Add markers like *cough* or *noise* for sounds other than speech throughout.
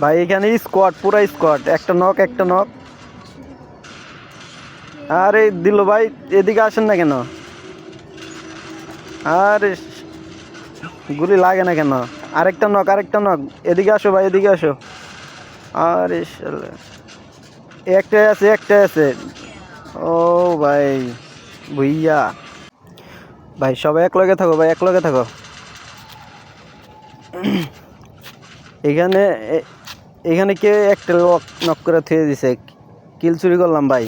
ভাই, এখানে স্কোয়াড পুরা স্কোয়াড একটা নক একটা নক আরে, দিল ভাই, এদিকে আসেন না কেন? আরে, গুলি লাগে না কেন? আরেকটা নক আরেকটা নক এদিকে আসো ভাই, এদিকে আসো। আরে। একটাই আছে একটাই আছে। ও ভাই, ভুইয়া। ভাই, সবাই এক লগে থাকো, ভাই এক লগে থাকো। এখানে এখানে কে একটা লক নক করে থুয়ে দিছে? কিল চুরি করলাম ভাই।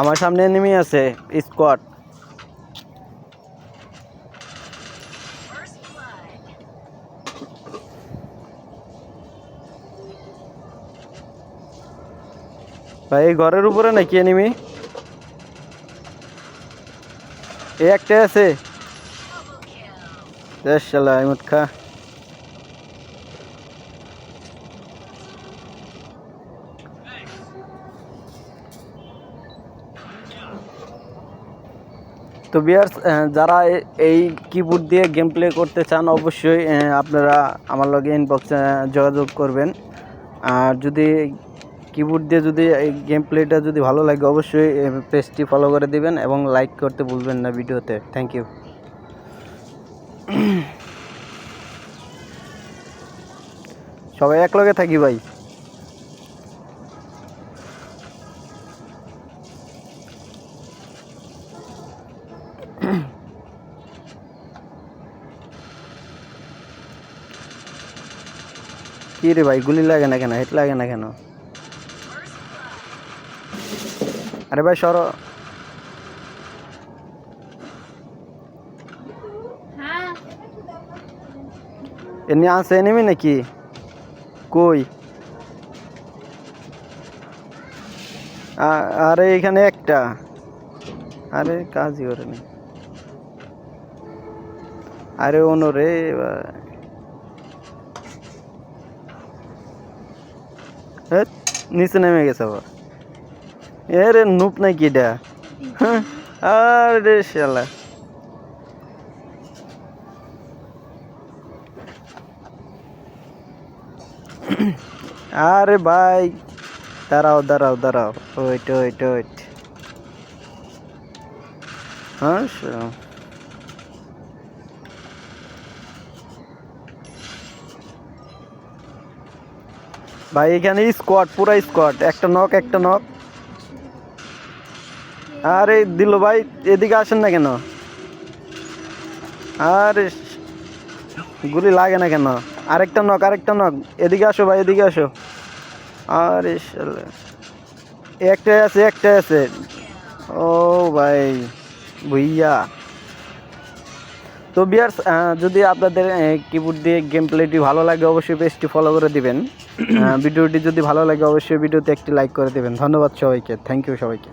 আমার সামনে এনিমি আছে স্কোয়াড ভাই ঘরের উপরে নাকি এনিমি এই একটা আছে। দেশ শালা ইমত খা তো বিয়ার্স যারা এই কিবোর্ড দিয়ে গেম প্লে করতে চান, অবশ্যই আপনারা আমার লগে ইনবক্সে যোগাযোগ করবেন। আর যদি কিবোর্ড দিয়ে যদি এই গেম প্লেটা যদি ভালো লাগে, অবশ্যই পেজটি ফলো করে দিবেন এবং লাইক করতে ভুলবেন না ভিডিওতে। থ্যাংক ইউ সবাই এক লগে থাকি ভাই। কি রে ভাই, গুলি লাগে না কেন? হেট লাগে না কেন? আরে ভাই, সর। এমনি আছে এনিমি নাকি? কই? আরে এখানে একটা। আরে কাজই করে নি। আরে হেৎ, নিচে নেমে গেছে আবার। এ রে নুপ নাকি এটা? হ্যাঁ? আরে শালা। আরে ভাই, দাঁড়াও দাঁড়াও দাঁড়াও। Wait wait wait. হ্যাঁ ভাই, এখানে স্কোয়াড পুরা স্কোয়াড একটা নক একটা নক আরে, দিল ভাই, এদিকে আসেন না কেন? আরে, গুলি লাগে না কেন? আরেকটা নক আরেকটা নক এদিকে আসো ভাই এদিকে আসো। আরে একটাই আছে একটাই আছে। ও ভাই ভুইয়া। তো বিয়ার্স যদি আপনাদের কিবোর্ড দিয়ে গেম প্লেটি ভালো লাগে অবশ্যই পেজটি ফলো করে দিবেন। *clears throat* ভিডিওটি যদি ভালো লাগে অবশ্যই ভিডিওতে একটি লাইক করে দেবেন। ধন্যবাদ সবাইকে। থ্যাংক ইউ সবাইকে।